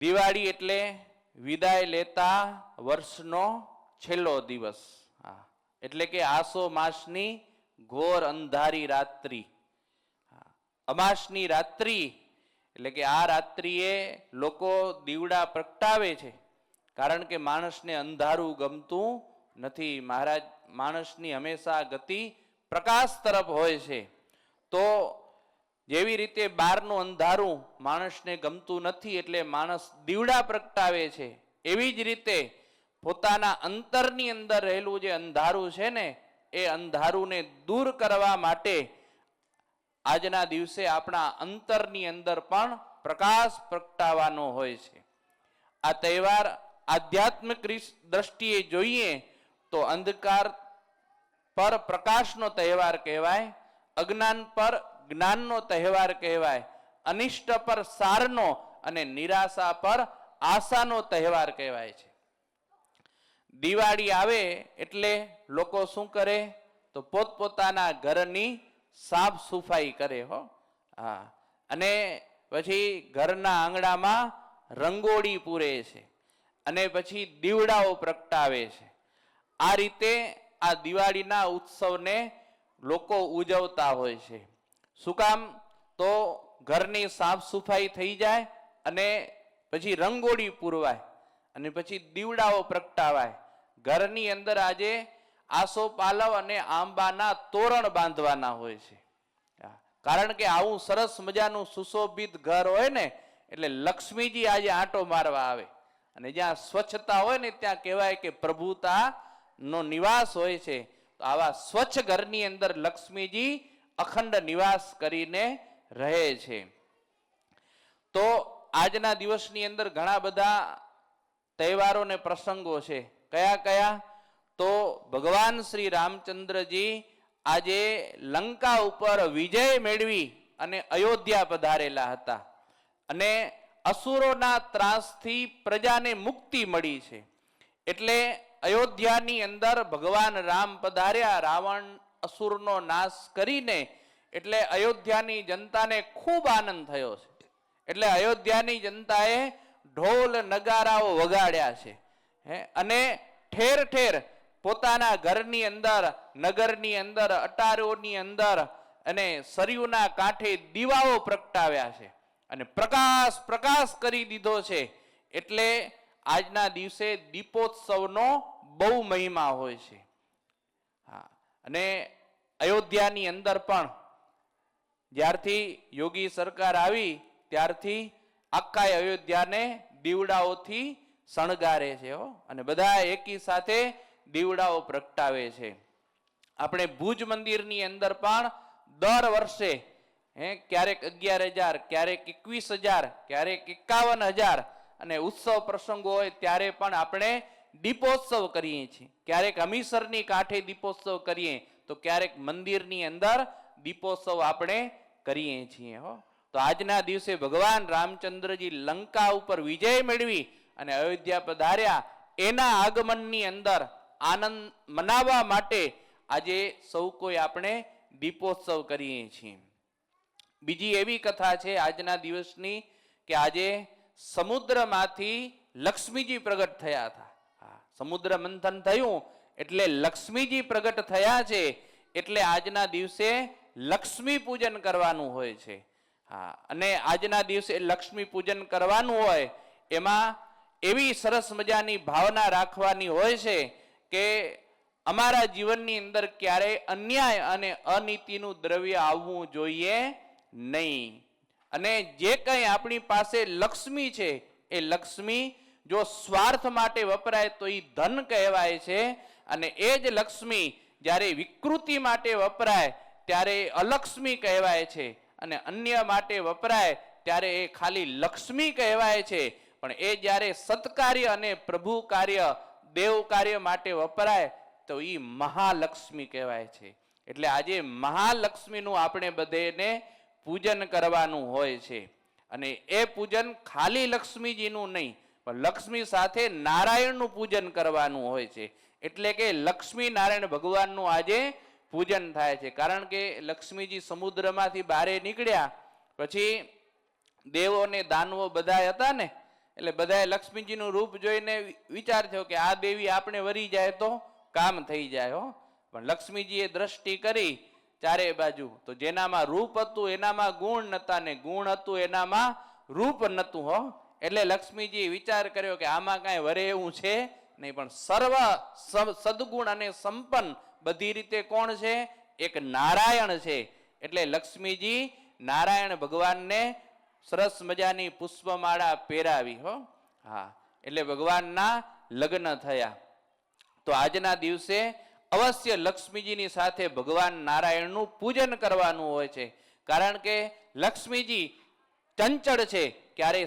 દિવાળી એટલે વિદાય લેતા વર્ષનો છેલ્લો દિવસ. હા, એટલે કે આસો માસની ઘોર અંધારી રાત્રિ. અમાસની રાત્રિ એટલે કે આ રાત્રિએ લોકો દીવડા પ્રગટાવે છે. કારણ કે માણસને અંધારું ગમતું નથી. મહારાજ, માણસની હંમેશા ગતિ પ્રકાશ તરફ હોય છે. તો જેવી રીતે બહારનું અંધારું માણસને ગમતું નથી એટલે માણસ દીવડા પ્રગટાવે છે, એવી જ રીતે પોતાના અંતરની અંદર રહેલું જે અંધારું છે ને, એ અંધારુંને દૂર કરવા માટે આજના દિવસે આપણા અંતરની અંદર પણ પ્રકાશ પ્રગટાવવાનો હોય છે. આ તહેવાર આધ્યાત્મિક દ્રષ્ટિએ જોઈએ તો અંધકાર પર પ્રકાશનો તહેવાર કહેવાય, અજ્ઞાન પર જ્ઞાનનો તહેવાર કહેવાય, અનિષ્ટ પર સારનો અને નિરાશા પર આશાનો તહેવાર કહેવાય છે. દિવાળી આવે એટલે લોકો શું કરે? તો પોતપોતાના ઘરની સાફ સફાઈ કરે હો. હા. અને પછી ઘરના આંગણામાં રંગોળી પૂરે છે અને પછી દીવડાઓ પ્રગટાવે છે. આ રીતે આ દિવાળીના ઉત્સવને લોકો ઉજવતા હોય છે. શું કામ? તો ઘરની સાફ સફાઈ થઈ જાય અને પછી રંગોળી પૂરવાય અને પછી દીવડાઓ પ્રગટાવાય. ઘરની અંદર આજે આસો પાલવ અને આંબાના તોરણ બાંધવાના હોય છે. કારણ કે આવું સરસ મજાનું સુશોભિત ઘર હોય ને, એટલે લક્ષ્મીજી આજે આંટો મારવા આવે. અને જ્યાં સ્વચ્છતા હોય ને, ત્યાં કહેવાય કે પ્રભુતા નો નિવાસ હોય છે. તો આવા સ્વચ્છ ઘરની અંદર લક્ષ્મીજી અખંડ નિવાસ કરીને રહે છે. તો આજના દિવસની અંદર ઘણા બધા તહેવારો ને પ્રસંગો છે. કયા કયા? તો ભગવાન શ્રી રામચંદ્રજી આજે લંકા ઉપર વિજય મેળવી અને અયોધ્યા પધારેલા હતા. અને અસુરોના ત્રાસથી પ્રજાને મુક્તિ મળી છે. એટલે અયોધ્યાની અંદર ભગવાન રામ પધાર્યા, રાવણ અસુરનો નાશ કરીને એટલે અયોધ્યાની જનતાને ખૂબ આનંદ થયો છે. એટલે અયોધ્યાની જનતાએ ઢોલ નગારાઓ વગાડ્યા છે. હે? અને ઠેર ઠેર પોતાના ઘરની અંદર, નગરની અંદર, અટારોની અંદર અને સરયુના કાંઠે દીવાઓ પ્રગટાવ્યા છે. અને પ્રકાશ પ્રકાશ કરી દીધો છે. એટલે આજના દિવસે દીપોત્સવનો બહુ મહિમા હોય છે. અને અયોધ્યાની અંદર પણ જ્યારથી યોગી સરકાર આવી, ત્યારથી આખા અયોધ્યાને દીવડાઓથી શણગારે છે અને બધા એકી સાથે દીવડાઓ પ્રગટાવે છે. આપણે ભુજ મંદિરની અંદર પણ દર વર્ષે, હે, ક્યારેક અગિયાર હજાર, ક્યારેક એકવીસ હજાર, ક્યારેક એકાવન હજાર અને ઉત્સવ પ્રસંગો હોય ત્યારે પણ આપણે દીપોત્સવ કરીએ છીએ. ક્યારેક અમીસરની કાંઠે દીપોત્સવ કરીએ, તો ક્યારેક મંદિરની અંદર દીપોત્સવ આપણે કરીએ છીએ, હો. તો આજના દિવસે ભગવાન રામચંદ્રજી લંકા ઉપર વિજય મેળવી અને અયોધ્યા પધાર્યા. એના આગમનની અંદર આનંદ મનાવવા માટે આજે સૌ કોઈ આપણે દીપોત્સવ કરીએ છીએ. બીજી એવી કથા છે આજના દિવસની કે આજે સમુદ્રમાંથી લક્ષ્મીજી પ્રગટ થયા હતા. સમુદ્ર મંથન થયું, એટલે લક્ષ્મીજી પ્રગટ થયા છે, એટલે આજના દિવસે લક્ષ્મી પૂજન કરવાનું હોય છે. હા, અને આજના દિવસે લક્ષ્મી પૂજન કરવાનું હોય, એમાં એવી સરસ મજાની ભાવના રાખવાની હોય છે કે અમારા જીવનની અંદર ક્યારેય અન્યાય અને અનીતિનું દ્રવ્ય આવવું જોઈએ નહીં. અને જે કંઈ આપણી પાસે લક્ષ્મી છે, એ લક્ષ્મી જો સ્વાર્થ માટે વપરાય તો એ ધન કહેવાય છે. અને એ જ લક્ષ્મી જ્યારે વિકૃતિ માટે વપરાય ત્યારે એ અલક્ષ્મી કહેવાય છે. અને અન્ય માટે વપરાય ત્યારે એ ખાલી લક્ષ્મી કહેવાય છે. પણ એ જ્યારે સત્કાર્ય અને પ્રભુ કાર્ય, દેવ કાર્ય માટે વપરાય તો એ મહાલક્ષ્મી કહેવાય છે. એટલે આજે મહાલક્ષ્મીનું આપણે બધેને પૂજન કરવાનું હોય છે. અને એ પૂજન ખાલી લક્ષ્મીજીનું નહીં પણ લક્ષ્મી સાથે નારાયણનું પૂજન કરવાનું હોય છે. એટલે કે લક્ષ્મી નારાયણ ભગવાનનું આજે પૂજન થાય છે. કારણ કે લક્ષ્મીજી સમુદ્રમાંથી બહારે નીકળ્યા, પછી દેવો ને દાનવો બધા હતા ને, એટલે બધાએ લક્ષ્મીજીનું રૂપ જોઈને વિચાર થયો કે આ દેવી આપણે વરી જાય તો કામ થઈ જાય હો. પણ લક્ષ્મીજીએ દ્રષ્ટિ કરી ચારે બાજુ. તો જેનામાં રૂપ હતું એનામાં ગુણ નતા ને ગુણ હતું એનામાં રૂપ નતું હો. એટલે લક્ષ્મીજીએ વિચાર કર્યો કે આમાં કાંઈ વરે એવું છે નહીં, પણ સર્વ સદગુણ અને સંપન્ન બધી રીતે કોણ છે? એક નારાયણ છે. એટલે લક્ષ્મીજી નારાયણ ભગવાનને સરસ મજાની પુષ્પમાળા પહેરાવી, હો. હા, એટલે ભગવાનના લગ્ન થયા. તો આજના દિવસે અવશ્ય લક્ષ્મીજીની સાથે ભગવાન નારાયણનું પૂજન કરવાનું હોય છે. કારણ કે લક્ષ્મીજી ચંચળ છે ક્યારે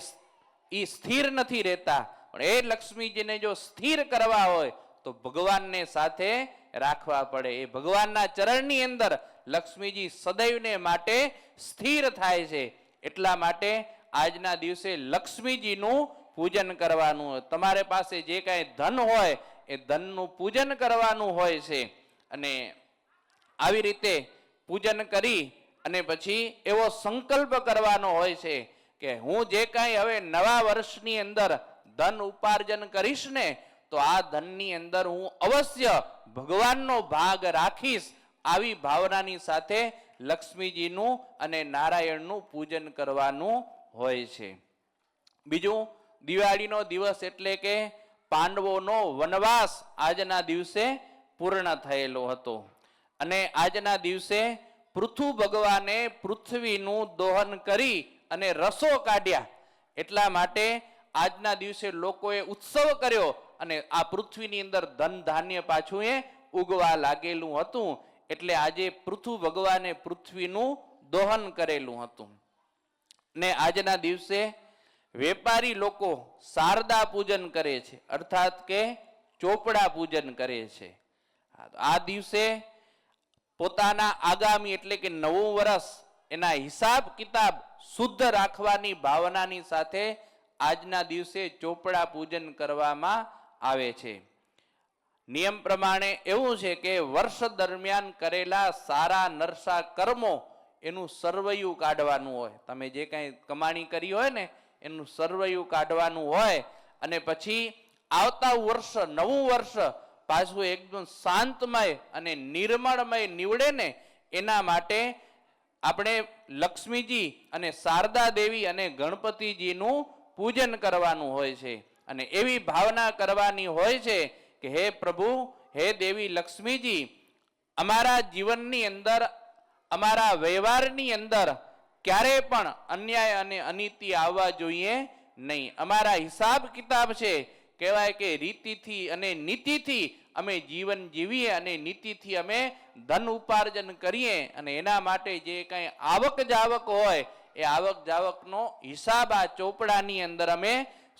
એ સ્થિર નથી રહેતા. પણ એ લક્ષ્મીજીને જો સ્થિર કરવા હોય, તો ભગવાનને સાથે રાખવા પડે. એ ભગવાનના ચરણની અંદર લક્ષ્મીજી સદૈવને માટે સ્થિર થાય છે. એટલા માટે આજના દિવસે લક્ષ્મીજીનું પૂજન કરવાનું તમારે પાસે જે કાંઈ ધન હોય, એ ધનનું પૂજન કરવાનું હોય છે. અને આવી રીતે પૂજન કરી અને પછી એવો સંકલ્પ કરવાનો હોય છે. કે હું જે કાંઈ હવે નવા વર્ષની અંદર ધન ઉપાર્જન કરીશ ને, તો આ ધનની અંદર હું અવશ્ય ભગવાનનો ભાગ રાખીશ આવી ભાવનાની સાથે લક્ષ્મીજીનું અને નારાયણનું પૂજન કરવાનું હોય છે. બીજું, દિવાળીનો દિવસ એટલે કે પાંડવોનો વનવાસ આજના દિવસે પૂર્ણ થયેલો હતો. અને આજના દિવસે પૃથુ ભગવાને પૃથ્વીનું દોહન કરી અને રસો કાઢ્યા. એટલા માટે આજના દિવસે લોકોએ ઉત્સવ કર્યો અને આ પૃથ્વીની અંદર ધન ધાન્ય પાછું એ ઉગવા લાગેલું હતું. એટલે આજે પૃથુ ભગવાને પૃથ્વીનું દોહન કરેલું હતું. ને આજના દિવસે વેપારી લોકો શારદા પૂજન કરે છે. અર્થાત કે ચોપડા પૂજન કરે છે. આ દિવસે પોતાના આગામી એટલે કે નવું વર્ષ એના હિસાબ કિતાબ શુદ્ધ રાખવાની ભાવનાની સાથે આજના દિવસે ચોપડા પૂજન કરવામાં આવે છે. નિયમ પ્રમાણે એવું છે કે વર્ષ દરમિયાન કરેલા સારા નરસા કર્મો એનું સર્વયું કાઢવાનું હોય. તમે જે કાંઈ કમાણી કરી હોય ને, એનું સર્વયું કાઢવાનું હોય અને પછી આવતા વર્ષ, નવું વર્ષ પાછું એકદમ શાંતમય અને નિર્મળમય નીવડે ને, એના માટે આપણે લક્ષ્મીજી અને શારદા દેવી અને ગણપતિજીનું પૂજન કરવાનું હોય છે. અને એવી ભાવના કરવાની હોય છે કે હે પ્રભુ, હે દેવી લક્ષ્મીજી, અમારા જીવનની અંદર, અમારા વ્યવહારની અંદર ક્યારે પણ અન્યાય અને અનીતિ આવવા જોઈએ નહીં. અમારા હિસાબ કિતાબ છે, કહેવાય કે રીતિથી અને નીતિથી અમે જીવન જીવીએ અને નીતિથી અમે ધન ઉપાર્જન કરીએ અને એના માટે જે કંઈ આવક જાવક હોય, એ આવક જાવકનો હિસાબ આ ચોપડાની અંદર અમે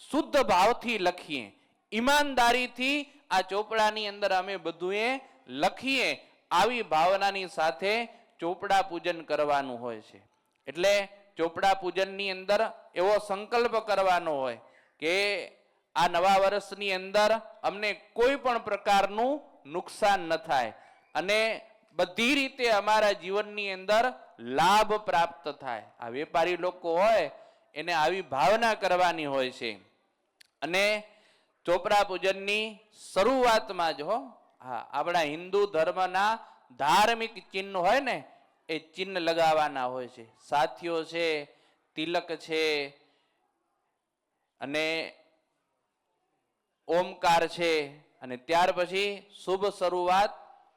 શુદ્ધ ભાવથી લખીએ. ઈમાનદારીથી આ ચોપડાની અંદર અમે બધું લખીએ. આવી ભાવનાની સાથે ચોપડા પૂજન કરવાનું હોય છે. એટલે ચોપડા પૂજનની અંદર એવો સંકલ્પ કરવાનો હોય કે આ નવા વર્ષની અંદર અમને કોઈ પણ પ્રકારનું નુકસાન ન થાય. અને બધી રીતે અમારા જીવનની અંદર લાભ પ્રાપ્ત થાય. આ વેપારી લોકો હોય, એને આવી ભાવના કરવાની હોય છે. અને ચોપડા પૂજનની શરૂઆતમાં જ હો, હા, આપણા હિન્દુ ધર્મના ધાર્મિક ચિહ્ન હોય ને, એ ચિહ્ન લગાવવાના હોય છે. સાથીઓ છે, તિલક છે, અને ઓમકાર છે. અને ત્યાર પછી શુભ શરૂઆત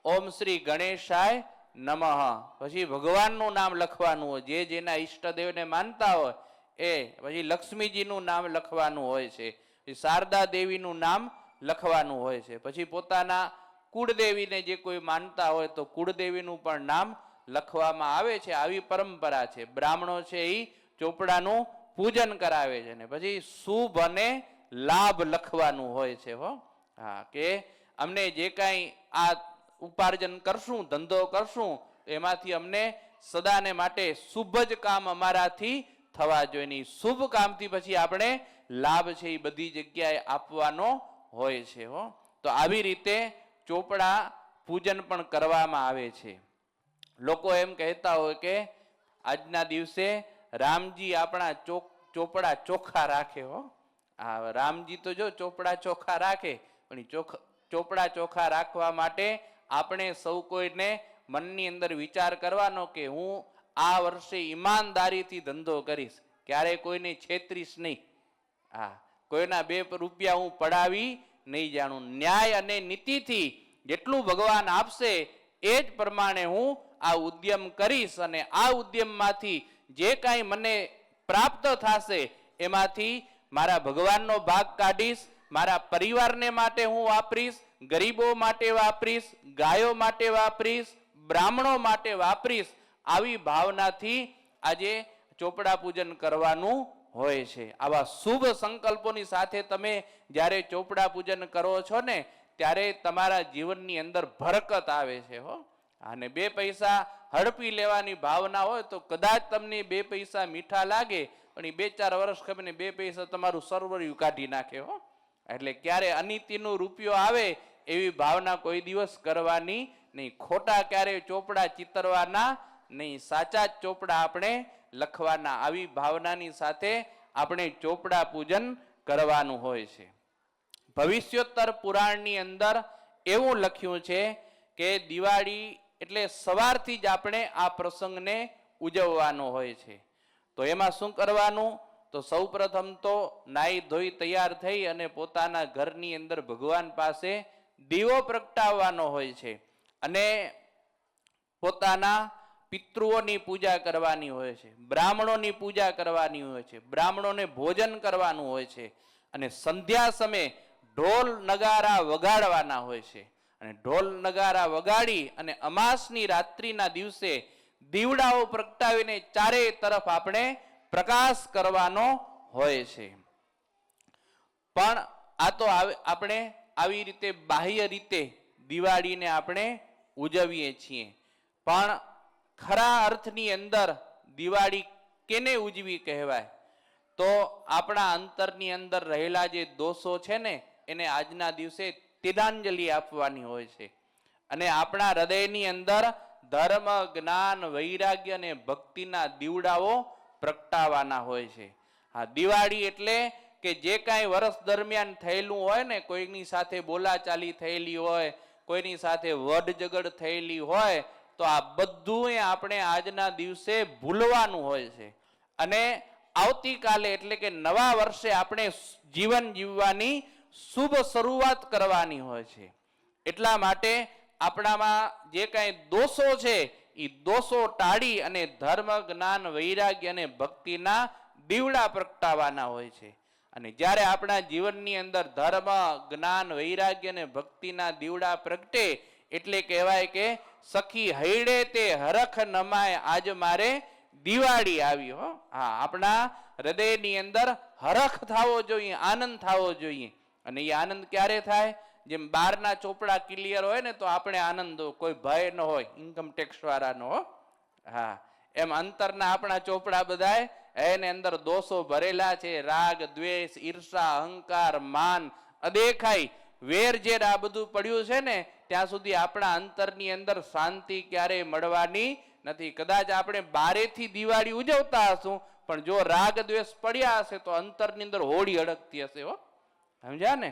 ઓમ શ્રી ગણેશાય નમઃ. પછી ભગવાનનું નામ લખવાનું હોય. જે જેના ઈષ્ટદેવને માનતા હોય એ પછી લક્ષ્મીજીનું નામ લખવાનું હોય છે. શારદા દેવીનું નામ લખવાનું હોય છે. પછી પોતાના કુળદેવીને જે કોઈ માનતા હોય તો કુળદેવીનું પણ નામ લખવામાં આવે છે. આવી પરંપરા છે. બ્રાહ્મણો છે એ ચોપડાનું પૂજન કરાવે છે. ને પછી શુભ અને લાભ લખવાનું હોય છે હો. હા, કે અમને જે કાંઈ આ ઉપાર્જન કરશું, ધંધો કરશું, એમાંથી અમને સદાને માટે શુભ જ કામ અમારાથી થવા જોઈએ. નહીં શુભ કામથી પછી આપણે લાભ છે એ બધી જગ્યાએ આપવાનો હોય છે હો. તો આવી રીતે ચોપડા પૂજન પણ કરવામાં આવે છે. લોકો એમ કહેતા હોય કે આજના દિવસે રામજી આપણા ચોક, ચોપડા ચોખ્ખા રાખે હો. આ રામજી તો જો ચોપડા ચોખા રાખે, પણ ચોપડા ચોખા રાખવા માટે આપણે સૌ કોઈને મનની અંદર વિચાર કરવાનો કે હું આ વર્ષે ઈમાનદારીથી ધંધો કરીશ. ક્યારે કોઈને છેતરીશ નહીં. હા કોઈના બે રૂપિયા હું પડાવી નહીં જાણું. ન્યાય અને નીતિથી જેટલું ભગવાન આપશે એ જ પ્રમાણે હું આ ઉદ્યમ કરીશ અને આ ઉદ્યમમાંથી જે કાંઈ મને પ્રાપ્ત થશે એમાંથી મારા ભગવાનનો ભાગ કાઢીશ, મારા પરિવારને માટે હું વાપરીશ, ગરીબો માટે વાપરીશ, ગાયો માટે વાપરીશ, બ્રાહ્મણો માટે વાપરીશ, આવી ભાવનાથી આજે ચોપડા પૂજન કરવાનું હોય છે. આવા શુભ સંકલ્પોની સાથે તમે જ્યારે ચોપડા પૂજન કરો છો ને, ત્યારે તમારા જીવનની અંદર ભરકત આવે છે હો. અને બે પૈસા હડપી લેવાની ભાવના હોય તો કદાચ તમને બે પૈસા મીઠા લાગે પણ એ બે ચાર વર્ષ ખબર ને બે પૈસા તમારું સર્વર્યું કાઢી નાખે હો. એટલે ક્યારે અનિતિનો રૂપિયો આવે એવી ભાવના કોઈ દિવસ કરવાની નહીં. ખોટા ક્યારે ચોપડા ચિતરવાના નહીં. સાચા ચોપડા આપણે લખવાના. આવી ભાવનાની સાથે આપણે ચોપડા પૂજન કરવાનું હોય છે. ભવિષ્યોત્તર પુરાણની અંદર એવું લખ્યું છે કે દિવાળી એટલે સવારથી જ આપણે આ પ્રસંગને ઉજવવાનો હોય છે. તો એમાં શું કરવાનું? તો સૌપ્રથમ તો નાઈ ધોઈ તૈયાર થઈ અને પોતાના ઘરની અંદર ભગવાન પાસે દીવો પ્રગટાવવાનો હોય છે. અને પોતાના પિતૃઓની પૂજા કરવાની હોય છે. બ્રાહ્મણોની પૂજા કરવાની હોય છે. બ્રાહ્મણોને ભોજન કરવાનું હોય છે. અને સંધ્યા સમયે ઢોલ નગારા વગાડવાના હોય છે. અને ઢોલ નગારા વગાડી અને અમાસની રાત્રિના દિવસે દીવડાઓ પ્રગટાવીને ચારે તરફ આપણે પ્રકાશ કરવાનો હોય છે. પણ આ તો આપણે આવી રીતે બાહ્ય રીતે દિવાળીને આપણે ઉજવીએ છીએ. પણ ખરા અર્થની અંદર દિવાળી કેને ઉજવી કહેવાય? તો આપણા અંતરની અંદર રહેલા જે દોષો છે ને, એને આજના દિવસે તિલાંજલિ આપવાની હોય છે. અને આપણા હૃદયની અંદર ધર્મ, જ્ઞાન, વૈરાગ્ય અને ભક્તિના દીવડાઓ પ્રગટાવાના હોય છે. હા, દિવાળી એટલે કે જે કાંઈ વર્ષ દરમિયાન થયેલું હોય ને, કોઈની સાથે બોલાચાલી થયેલી હોય, કોઈની સાથે વડ જગડ થયેલી હોય, તો આ બધું આપણે આજના દિવસે ભૂલવાનું હોય છે. અને આવતીકાલે એટલે કે નવા વર્ષે આપણે જીવન જીવવાની શુભ શરૂઆત કરવાની હોય છે. એટલા માટે આપણામાં જે કાંઈ દોષો છે એ દોષો ટાળી અને ધર્મ, જ્ઞાન, વૈરાગ્ય અને ભક્તિના દીવડા પ્રગટાવવાના હોય છે. અને જ્યારે આપણા જીવનની અંદર ધર્મ, જ્ઞાન, વૈરાગ્ય અને ભક્તિના દીવડા પ્રગટે, એટલે કહેવાય કે સખી હૈડે તે હરખ નમાય, આજ મારે દિવાળી આવી, હો. હા, આપણા હૃદયની અંદર હરખ થવો જોઈએ, આનંદ થવો જોઈએ. અને એ આનંદ ક્યારે થાય? જેમ બહારના ચોપડા ક્લિયર હોય ને તો આપણે આનંદ, કોઈ ભય ન હોય ઇન્કમ ટેક્સ વાળાનો, હો. એમ અંતરના આપણા ચોપડા બધાય, એને અંદર દોષો ભરેલા છે, રાગ, દ્વેષ, ઈર્ષા, અહંકાર, માન અદેખાઈ વેર ઝેર આ બધું પડ્યું છે ને, ત્યાં સુધી આપણા અંતરની અંદર શાંતિ ક્યારેય મળવાની નથી. કદાચ આપણે બારેથી દિવાળી ઉજવતા હશું, પણ જો રાગ દ્વેષ પડ્યા હશે તો અંતરની અંદર હોળી અડકતી હશે, હો. સમજ્યા ને?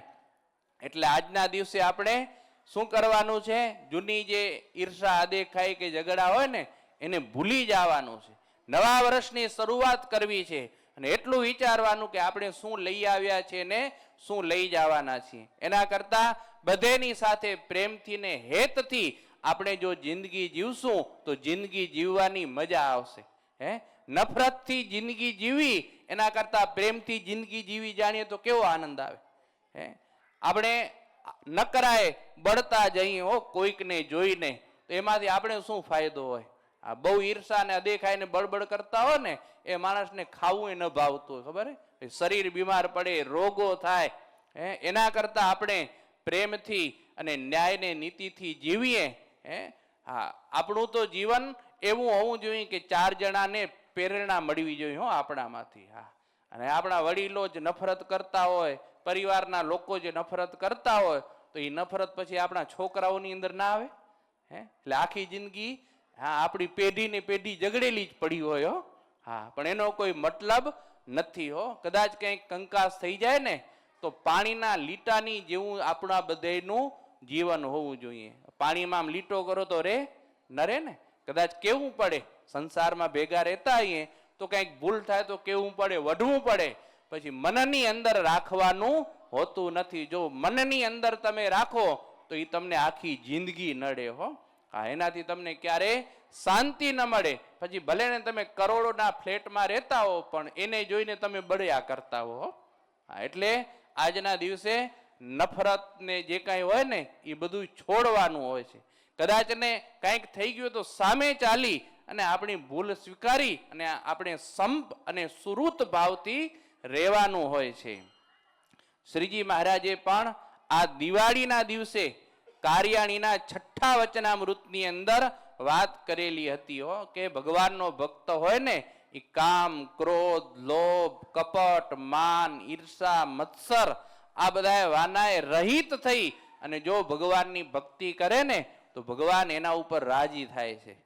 એટલે આજના દિવસે આપણે શું કરવાનું છે? જૂની જે ઈર્ષા અદેખાઈ કે ઝઘડા હોય ને, એને ભૂલી જવાનું છે. નવા વર્ષની શરૂઆત કરવી છે અને એટલું વિચારવાનું કે આપણે શું લઈ આવ્યા છે ને શું લઈ જવાના છીએ. એના કરતા બધેની સાથે પ્રેમથી ને હેતથી આપણે જો જિંદગી જીવશું તો જિંદગી જીવવાની મજા આવશે. હે? નફરતથી જિંદગી જીવી, એના કરતા પ્રેમથી જિંદગી જીવી જાણીએ તો કેવો આનંદ આવે? હે? આપણે નકરાએ બળતા જઈએ હો, કોઈકને જોઈને. તો એમાંથી આપણે શું ફાયદો હોય? આ બહુ ઈર્ષા ને અદેખાઈને બળબડ કરતા હોય ને, એ માણસને ખાવું ન ભાવતું ખબર હે? શરીર બીમાર પડે, રોગો થાય. હે? એના કરતાં આપણે પ્રેમથી અને ન્યાયને, નીતિથી જીવીએ. હે? હા, આપણું તો જીવન એવું હોવું જોઈએ કે ચાર જણાને પ્રેરણા મળવી જોઈએ, હો, આપણામાંથી. હા. અને આપણા વડીલો જ નફરત કરતા હોય પરિવારના લોકો જે નફરત કરતા હોય, તો એ નફરત પછી આપણા છોકરાઓની અંદર ના આવે? હે? એટલે આખી જિંદગી, હા, આપણી પેઢી ને પેઢી ઝઘડેલી જ પડી હોય, હો. હા, પણ એનો કોઈ મતલબ નથી, હો. કદાચ કંઈક કંકાસ થઈ જાય ને, તો પાણીના લીટાની જેવું આપણા બધાયનું જીવન હોવું જોઈએ. પાણીમાં આમ લીટો કરો તો રે ન રે ને? કદાચ કેવું પડે? સંસારમાં ભેગા રહેતા આવીએ, તો કંઈક ભૂલ થાય તો કેવું પડે? વઢવું પડે. પછી મનની અંદર રાખવાનું હોતું નથી. જો મનની અંદર તમે રાખો, તો એ તમને આખી જિંદગી નડે હો. હા, એનાથી તમને ક્યારે શાંતિ ન મળે. પછી ભલે ને તમે કરોડોના ફ્લેટમાં રહેતા હો, પણ એને જોઈને તમે બળ્યા કરતા હો હો. એટલે આજના દિવસે નફરત ને જે કાંઈ હોય ને એ બધું છોડવાનું હોય છે. કદાચ ને કાંઈક થઈ ગયું તો સામે ચાલી અને આપણી ભૂલ સ્વીકારી અને આપણે સંપ અને સુરુત ભાવથી રહેવાનું હોય છે. શ્રીજી મહારાજે પણ આ દિવાળીના દિવસે કાર્યાણીના છઠ્ઠા વચનામૃતની અંદર વાત કરેલી હતી હો, કે ભગવાનનો ભક્ત હોય ને એ કામ, ક્રોધ, લોભ, કપટ, માન, ઈર્ષા, મત્સર, આ બધા વાનાએ રહિત થઈ અને જો ભગવાનની ભક્તિ કરે ને, તો ભગવાન એના ઉપર રાજી થાય છે.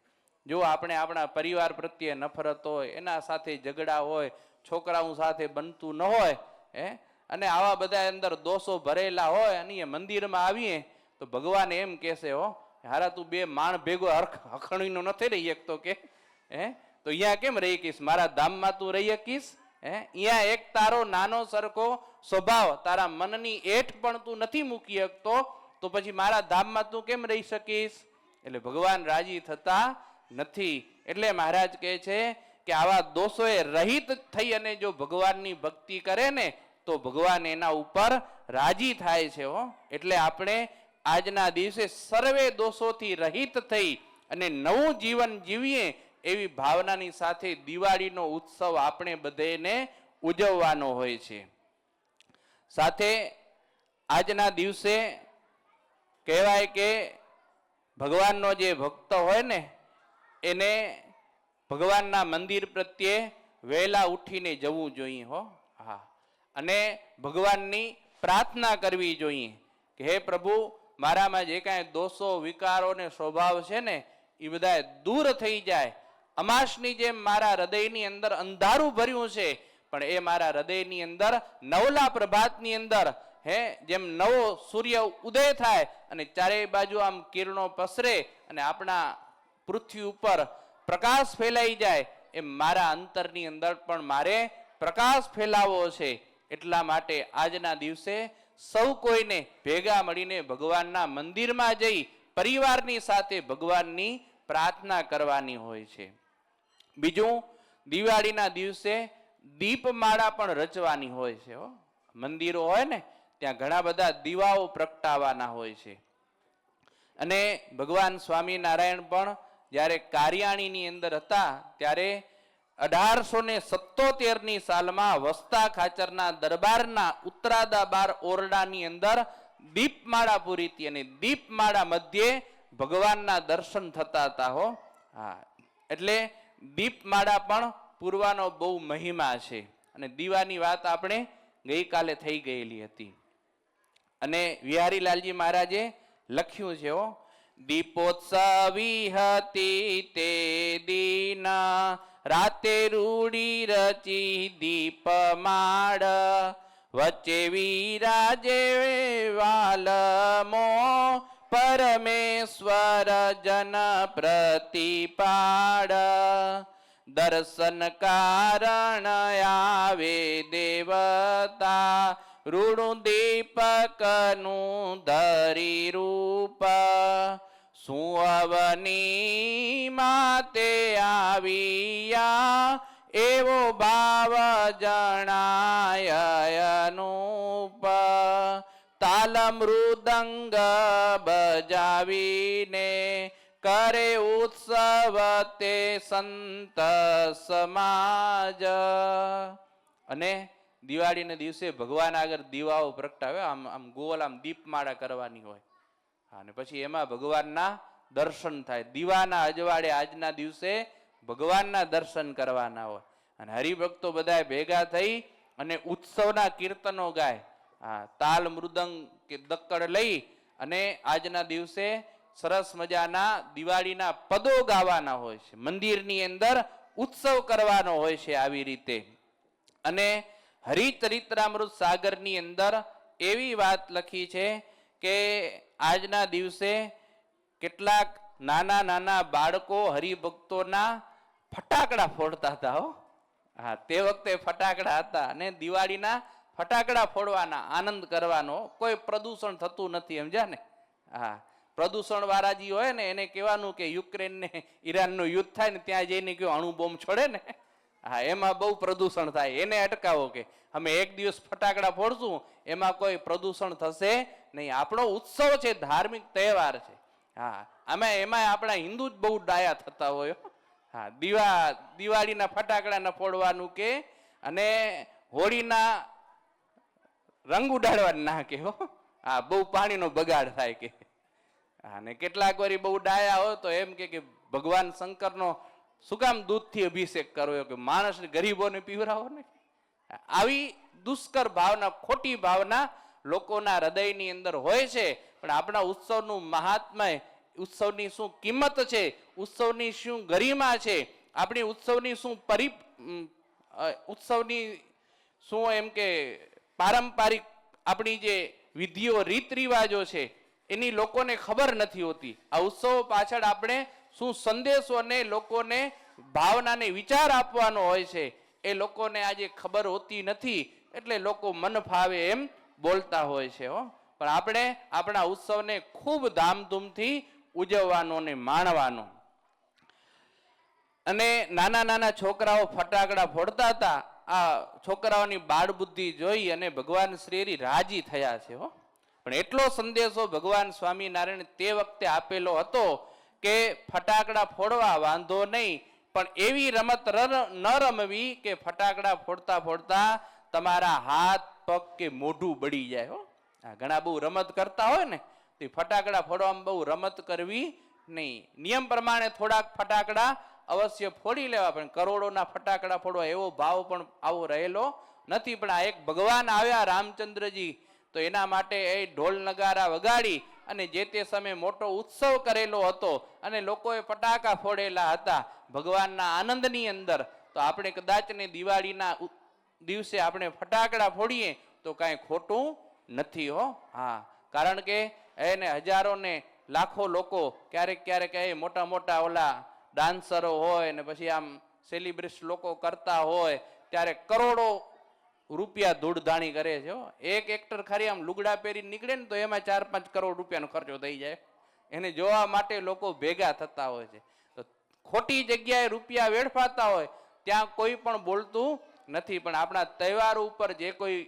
જો આપણે આપણા પરિવાર પ્રત્યે નફરત હોય, એના સાથે ઝઘડા હોય છોકરાઓ સાથે બનતું ન હોય, હે? અને આવા બધા અંદર દોષો ભરેલા હોય અને એ મંદિરમાં આવીએ, તો ભગવાન એમ કહેશે, હો, હારા તું બે માણ ભેગો હરખ, હખણીનો નથી રહી શકતો કે? હે? તો અહીંયા કેમ રહી શકીશ? મારા ધામમાં તું રહી શકીશ? હે? અહીંયા એક તારો નાનો સરખો સ્વભાવ, તારા મનની એઠ પણ તું નથી મૂકી શકતો, તો પછી મારા ધામમાં તું કેમ રહી શકીશ? એટલે ભગવાન રાજી થતા નથી. એટલે મહારાજ કહે છે કે આવા દોષોએ રહિત થઈ અને જો ભગવાનની ભક્તિ કરે ને, તો ભગવાન એના ઉપર રાજી થાય છે હો. એટલે આપણે આજના દિવસે સર્વે દોષોથી રહિત થઈ અને નવું જીવન જીવીએ એવી ભાવનાની સાથે દિવાળીનો ઉત્સવ આપણે બધેને ઉજવવાનો હોય છે. સાથે આજના દિવસે કહેવાય કે ભગવાનનો જે ભક્ત હોય ને, એને ભગવાનના મંદિર પ્રત્યે વહેલા ઉઠીને જવું જોઈએ હો. હા. અને ભગવાનની પ્રાર્થના કરવી જોઈએ કે હે પ્રભુ, મારામાં જે કાંઈ દોષો, વિકારો ને સ્વભાવ છે ને, એ બધા દૂર થઈ જાય. અમાસની જેમ મારા હૃદયની અંદર અંધારું ભર્યું છે, પણ એ મારા હૃદયની અંદર નવલા પ્રભાતની અંદર, હે, જેમ નવો સૂર્ય ઉદય થાય અને ચારેય બાજુ આમ કિરણો પસરે અને આપણા પૃથ્વી ઉપર પ્રકાશ ફેલાઈ જાય, એ મારા અંતરની અંદર પણ મારે પ્રકાશ ફેલાવવો છે. એટલા માટે આજના દિવસે સૌ કોઈને ભેગા મળીને ભગવાનના મંદિરમાં જઈ પરિવારની સાથે ભગવાનની પ્રાર્થના કરવાની હોય છે. બીજું, દિવાળીના દિવસે દીપમાળા પણ રચવાની હોય છે મંદિરો હોય ને, ત્યાં ઘણા બધા દીવાઓ પ્રગટાવાના હોય છે. અને ભગવાન સ્વામિનારાયણ પણ જ્યારે કારિયાણીની અંદર હતા, ત્યારે અઢારસો ને સત્તોતેરની સાલમાં વસ્તા ખાચરના દરબારના ઉત્તરાદાબાર ઓરડાની અંદર દીપમાળા પૂરી હતી અને દીપમાળા મધ્યે ભગવાનના દર્શન થતા હતા હો. હા, એટલે દીપમાળા પણ પૂરવાનો બહુ મહિમા છે. અને દીવાની વાત આપણે ગઈકાલે થઈ ગયેલી હતી. અને વિહારીલાલજી મહારાજે લખ્યું છે હો દીપોત્સવી હતી તે દીના. રાતે રૂડી રચી દીપમાળ વચ્ચે વિરાજે વાલમો પરમેશ્વર જન પ્રતિપાડ દર્શન કારણ આવે દેવતા. રૂણું દીપકનું ધરી રૂપ સુઅવની માતે આવ્યા, એવો ભાવ જણાય અનુપ તાલ મૃદંગ બજાવીને કરે ઉત્સવ તે સંત સમાજ. અને દિવાળીના દિવસે ભગવાન આગળ દીવાઓ પ્રગટાવે, આમ આમ ગોલ આમ દીપમાળા કરવાની હોય. અને પછી એમાં ભગવાનના દર્શન થાય. દીવાના અજવાળે આજના દિવસે ભગવાનના દર્શન કરવાના હોય. અને હરિભક્તો બધા ભેગા થઈ અને ઉત્સવના કીર્તનો ગાય. હા તાલ મૃદંગ કે દક્કડ લઈ અને આજના દિવસે સરસ મજાના દિવાળીના પદો ગાવાના હોય છે. મંદિરની અંદર ઉત્સવ કરવાનો હોય છે આવી રીતે. અને હરિચરિત્રામૃત સાગરની અંદર એવી વાત લખી છે કે આજના દિવસે કેટલાક નાના નાના બાળકો હરિભક્તોના ફટાકડા ફોડતા હતા હો. હા, તે વખતે ફટાકડા હતા અને દિવાળીના ફટાકડા ફોડવાના આનંદ કરવાનો કોઈ પ્રદૂષણ થતું નથી, સમજ્યા ને? હા પ્રદૂષણવાળા જે હોય ને, એને કહેવાનું કે યુક્રેનને ઈરાનનું યુદ્ધ થાય ને, ત્યાં જઈને કયો અણુ છોડે ને? હા, એમાં બહુ પ્રદૂષણ થાય. એને અટકાવો કે અમે એક દિવસ ફટાકડા ફોડશું, એમાં કોઈ પ્રદૂષણ થશે નહીં. આપણો ઉત્સવ છે, ધાર્મિક તહેવાર છે. હા અમે એમાં આપણા હિન્દુ જ બહુ ડાયા થતા હોય, હા. દિવા, દિવાળીના ફટાકડા ન ફોડવાનું કે અને હોળીના રંગ ઉડાડવા ના કે, હો. હા, બહુ પાણીનો બગાડ થાય કે. અને કેટલાક વારી બહુ ડાયા હોય તો એમ કે કે ભગવાન શંકરનો શું કામ દૂધથી અભિષેક કરવો કે માણસને ગરીબોને પીવરાવો ને આવી દુષ્કર ભાવના, ખોટી ભાવના લોકોના હૃદયની અંદર હોય છે. પણ આપણા ઉત્સવનું મહાત્મય, ઉત્સવની શું કિંમત છે? ઉત્સવની શું ગરિમા છે? આપણી ઉત્સવની શું પરિ ઉત્સવની શું એમ કે પારંપરિક આપણી જે વિધિઓ રીત રિવાજો છે, એની લોકોને ખબર નથી હોતી. આ ઉત્સવો પાછળ આપણે શું સંદેશો અને લોકોને ભાવનાને વિચાર આપવાનો હોય છે, એ લોકોને આજે ખબર હોતી નથી, એટલે લોકો મન ફાવે એમ બોલતા હોય છે, હો. પણ આપણે આપણા ઉત્સવને ખૂબ ધામધૂમથી ઉજવવાનો અને માણવાનો. અને નાના નાના છોકરાઓ ફટાકડા ફોડતા હતા, આ છોકરાઓની બાળ બુદ્ધિ જોઈ અને ભગવાન શ્રી રાજી થયા છે, હો. પણ એટલો સંદેશો ભગવાન સ્વામિનારાયણ તે વખતે આપેલો હતો કે ફટાકડા ફોડવા વાંધો નહીં, પણ એવી રમત ન રમવી કે ફટાકડા ફોડતા ફોડતા તમારા હાથ, પગ કે મોઢું બળી જાય, હો. આ ઘણા બહુ રમત કરતા હોય ને, તો ફટાકડા ફોડવામાં બહુ રમત કરવી નહીં. નિયમ પ્રમાણે થોડાક ફટાકડા અવશ્ય ફોડી લેવા, પણ કરોડોના ફટાકડા ફોડવા એવો ભાવ પણ આવો રહેલો નથી. પણ આ એક ભગવાન આવ્યા રામચંદ્રજી, તો એના માટે એ ઢોલ નગારા વગાડી અને જે તે સમયે મોટો ઉત્સવ કરેલો હતો અને લોકોએ ફટાકા ફોડેલા હતા ભગવાનના આનંદની અંદર, તો આપણે કદાચ ને દિવાળીના દિવસે આપણે ફટાકડા ફોડીએ તો કાંઈ ખોટું નથી હો. હા, કારણ કે એને હજારો ને લાખો લોકો ક્યારેક ક્યારેક એ મોટા મોટા ઓલા ડાન્સરો હોય ને પછી આમ સેલિબ્રિસ્ટ લોકો કરતા હોય, ત્યારે કરોડો રૂપિયા ધૂળધાણી કરે છે. એક એક્ટર ખાલી આમ લુગડા પહેરીને નીકળે ને તો એમાં ચાર પાંચ કરોડ રૂપિયાનો ખર્ચો થઈ જાય. એને જોવા માટે લોકો ભેગા થતા હોય છે. તો ખોટી જગ્યાએ રૂપિયા વેડફાતા હોય, ત્યાં કોઈ પણ બોલતું નથી. પણ આપણા તહેવારો ઉપર જે કોઈ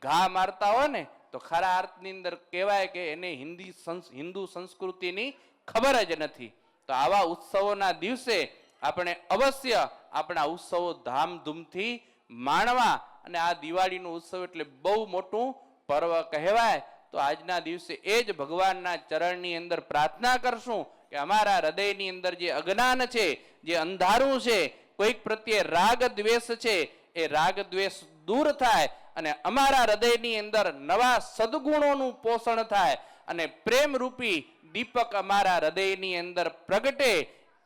ઘા મારતા હોય ને, તો ખરા અર્થની અંદર કહેવાય કે એને હિન્દી હિન્દુ સંસ્કૃતિની ખબર જ નથી. તો આવા ઉત્સવોના દિવસે આપણે અવશ્ય આપણા ઉત્સવો ધામધૂમથી માણવા અને આ દિવાળીનો ઉત્સવ એટલે બહુ મોટું પર્વ કહેવાય. તો આજના દિવસે એ જ ભગવાનના ચરણની અંદર પ્રાર્થના કરશું કે અમારા હૃદયની અંદર જે અજ્ઞાન છે, જે અંધારું છે, કોઈક પ્રત્યે રાગ દ્વેષ છે, એ રાગ દ્વેષ દૂર થાય અને અમારા હૃદયની અંદર નવા સદગુણોનું પોષણ થાય અને પ્રેમરૂપી દીપક અમારા હૃદયની અંદર પ્રગટે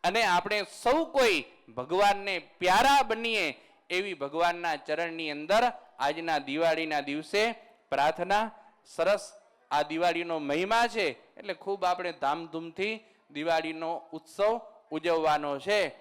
અને આપણે સૌ કોઈ ભગવાનને પ્યારા બનીએ એવી ભગવાનના ચરણની અંદર આજના દિવાળીના દિવસે પ્રાર્થના સરસ આ દિવાળીનો મહિમા છે. એટલે ખૂબ આપણે ધામધૂમથી દિવાળીનો ઉત્સવ ઉજવવાનો છે.